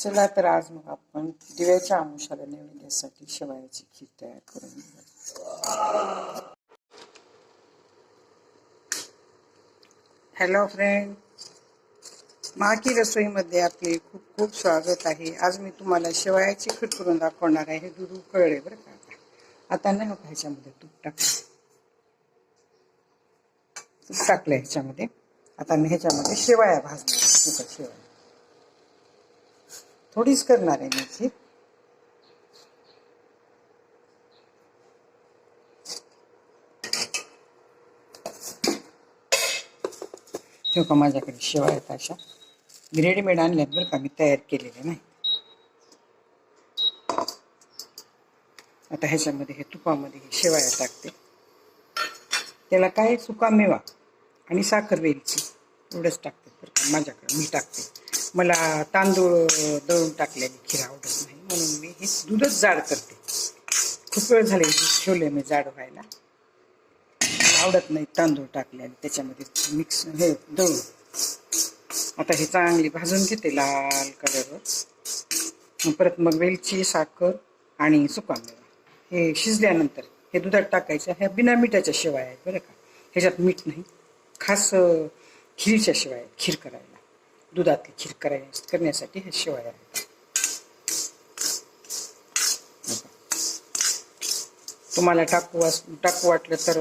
चला तर आज मग आपण दिव्याच्या आमुषाला नैवेद्यासाठी शेवयाची खीर तयार करून हॅलो फ्रेंड माकी रसोईमध्ये आपले खूप खूप स्वागत आहे. आज मी तुम्हाला शेवयाची खीर करून दाखवणार आहे. हे दूध उकळले बरं का? आता. नाही ह्याच्यामध्ये तूप टाकलं तूप टाकलं ह्याच्यामध्ये. आता मी ह्याच्यामध्ये शेवया भाजणार तुपात शेवया. थोडीच करणार आहे मी ठेव का माझ्याकडे शेवया आहेत अशा? रेडीमेड आणल्यात बरं का मी तयार केलेले नाही. आता ह्याच्यामध्ये हे तुपामध्ये हे शेवाया टाकते. त्याला काय सुका मेवा आणि साखर वेलची. एवढंच टाकते बरं का माझ्याकडे मी टाकते. मला तांदूळ दळून टाकलेली खीर आवडत नाही. म्हणून मी हे दूधच जाड करते. खूप वेळ झाले दूध ठेवले मी जाड व्हायला. आवडत नाही तांदूळ टाकले आणि त्याच्यामध्ये मिक्स हे दळून. आता हे चांगली भाजून घेते लाल कलरवर. परत मग वेलची साखर आणि सुका मेवा हे शिजल्यानंतर हे दुधात टाकायचं ह्या बिना मिठाच्या शेवाय आहेत बरं का. ह्याच्यात मीठ नाही. खास खिरीच्या शेवाय आहेत. खीर करायला. दुधातली खीर कराय करण्यासाठी हे शिवाय आहेत तुम्हाला टाकू वास टाकू वाटलं तर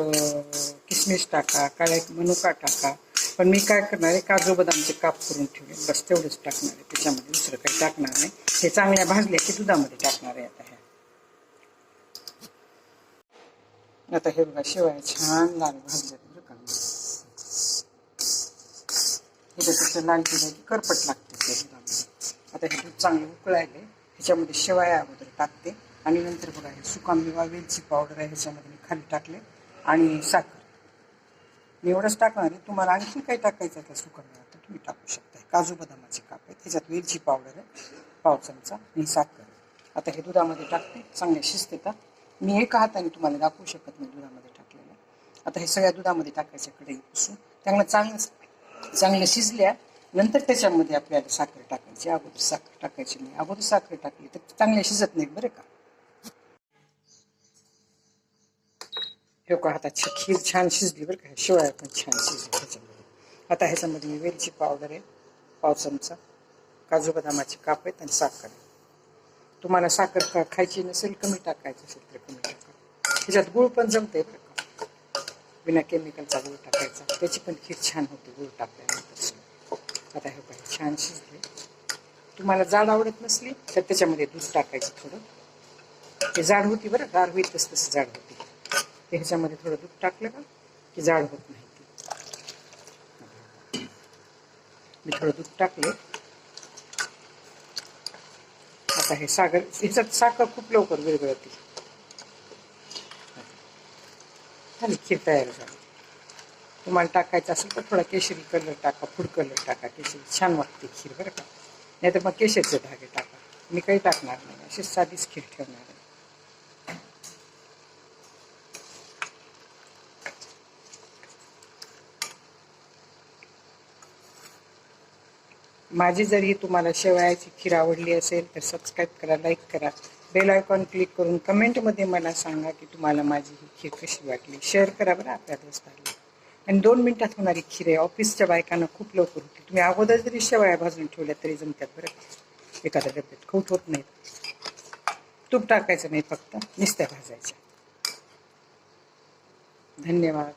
किसमिस टाका काय मनुका टाका. पण मी काय करणार आहे काजू बदामचे काप करून ठेवले. बस तेवढंच टाकणार आहे. त्याच्यामध्ये दुसरं काही टाकणार नाही. हे चांगल्या भाजल्या की दुधामध्ये टाकणार आहे आता ह्या आता हे बघा शिवाय छान लाल भाजले बरं का हे त्याचं लाल केलं की करपट लागते दुधामध्ये आता हे दूध चांगलं उकळायले ह्याच्यामध्ये शेवाया अगोदर टाकते. आणि नंतर बघा हे सुका मेवा वेलची पावडर आहे ह्याच्यामध्ये मी खाली टाकले. आणि साखर. मी एवढंच टाकणार आहे. तुम्हाला आणखी काही टाकायचं आहे त्या सुका मेवा तर तुम्ही टाकू शकता काजू बदामाचे काप आहे त्याच्यात वेलची पावडर आहे. पाव चमचा आणि साखर. आता हे दुधामध्ये टाकते. चांगले शिजतेतात मी एका हाताने तुम्हाला दाखवू शकत नाही दुधामध्ये टाकलेलं. आता हे सगळ्या दुधामध्ये टाकायच्या कढई पुसून चांगलं चांगलंच चांगल्या शिजल्या नंतर त्याच्यामध्ये आपल्याला साखर टाकायची. अगोदर साखर टाकायची नाही. अगोदर साखर टाकली तर चांगल्या शिजत नाही बरं का? हे का आता खीर छान शिजली बरं का? शिवाय पण छान शिजली ह्याच्यामध्ये. आता ह्याच्यामध्ये वेलची पावडर आहे पाव चमचा काजू बदामाचे काप आहेत आणि साखर आहे. तुम्हाला साखर का खायची नसेल कमी टाकायची असेल तर कमी टाका. ह्याच्यात गुळ पण जमते बरं का? बिना केमिकलचा गुळ टाकायचा. त्याची पण खीर छान होती गुळ टाकल्यानंतर. आता हे पाहिजे छान शिजले तुम्हाला जाड आवडत नसली तर त्याच्यामध्ये दूध टाकायचं थोडं. ते जाड होती बरं गार होईल तसं तसं जाड होती. ते ह्याच्यामध्ये थोडं दूध टाकलं का की जाड होत नाही ती. मी थोडं दूध टाकले. आता हे सागर ह्याच्यात साखर खूप लवकर विरघळते. झाली खीर तयार झाली तुम्हाला टाकायचं असेल तर थोडा केशरी कलर टाका फूड कलर टाका केशरी. छान वाटते खीर बरं का? नाही तर मग केशरचे धागे टाका. मी काही टाकणार नाही अशी साधीच खीर ठेवणार आहे. माझी जर ही तुम्हाला शेवयाची खीर आवडली असेल तर सबस्क्राईब करा लाईक करा. बेल आयकॉन क्लिक करून कमेंटमध्ये मला सांगा की तुम्हाला माझी ही खीर कशी वाटली. शेअर करा बरं आपल्या दोस्तांना आणि दोन मिनिटात होणारी खीर आहे. ऑफिसच्या बायकांना खूप लवकर होती. तुम्ही अगोदर जरी शेवया भाजून ठेवल्या तरी जमतात बरं. एखाद्या डब्यात खूप होत नाहीत. तूप टाकायचं नाही फक्त नुसत्या भाजायच्या. धन्यवाद.